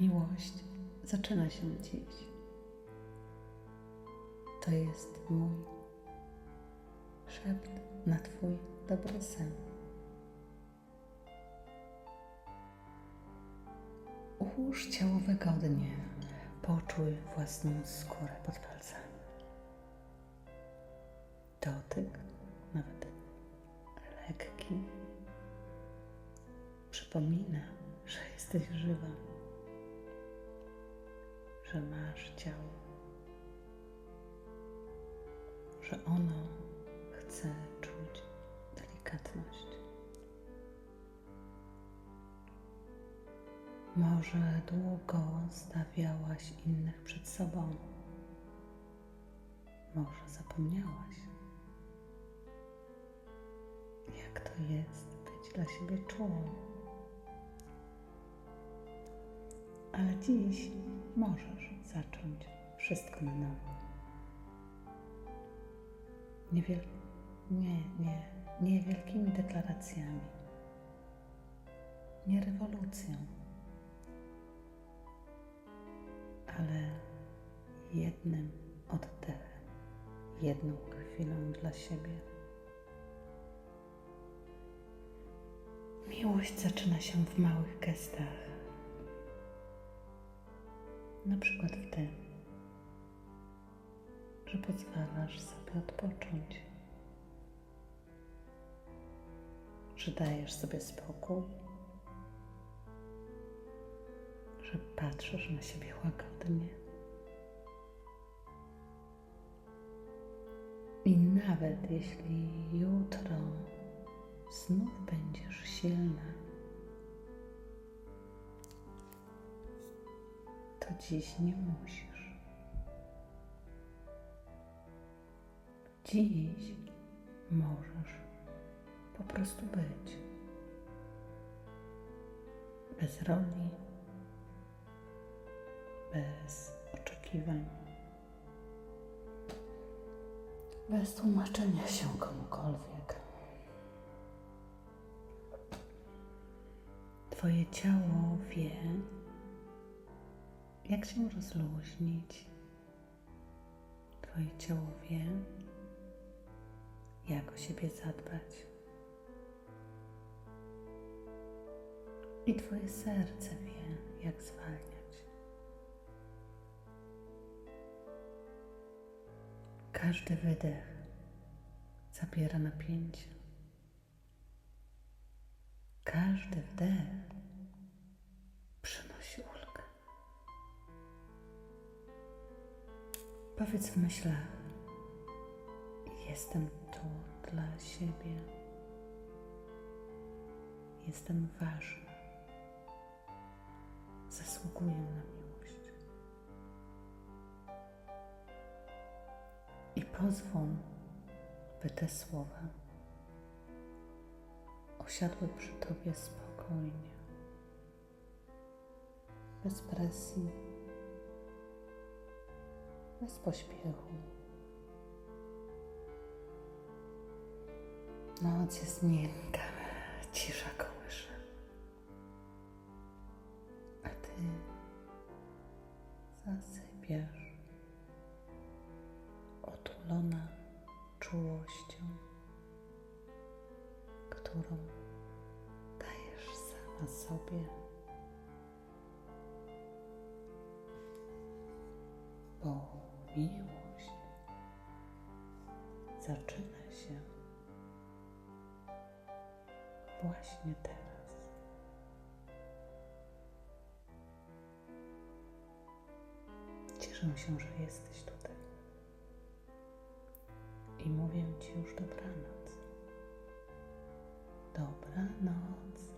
Miłość zaczyna się dziś. To jest mój szept na Twój dobry sen. Ułóż ciało wygodnie, poczuj własną skórę pod palcami. Dotyk, nawet lekki, przypomina, że jesteś żywa, że masz ciało, że ono chce czuć delikatność. Może długo stawiałaś innych przed sobą. Może zapomniałaś, jak to jest być dla siebie czułą. Ale dziś możesz zacząć wszystko na nowo. Niewiel... Nie, nie, deklaracjami, nie rewolucją, ale jednym oddechem, jedną chwilą dla siebie. Miłość zaczyna się w małych gestach. Na przykład w tym, że pozwalasz sobie odpocząć, że dajesz sobie spokój, że patrzysz na siebie łagodnie. I nawet jeśli jutro znów będziesz silna, to dziś nie musisz. Dziś możesz po prostu być. Bez roli, bez oczekiwań, bez tłumaczenia się komukolwiek. Twoje ciało wie, jak się rozluźnić. Twoje ciało wie, jak o siebie zadbać. I Twoje serce wie, jak zwalniać. Każdy wydech zabiera napięcie. Każdy wdech Powiedz w myślach: Jestem tu dla siebie. Jestem ważny. Zasługuję na miłość. I pozwól, by te słowa osiadły przy Tobie spokojnie, bez presji, bez pośpiechu. Noc jest miękka, cisza kołysze. A Ty zasypiasz otulona czułością, którą dajesz sama sobie. Miłość zaczyna się właśnie teraz. Cieszę się, że jesteś tutaj. I mówię Ci już dobranoc. Dobranoc.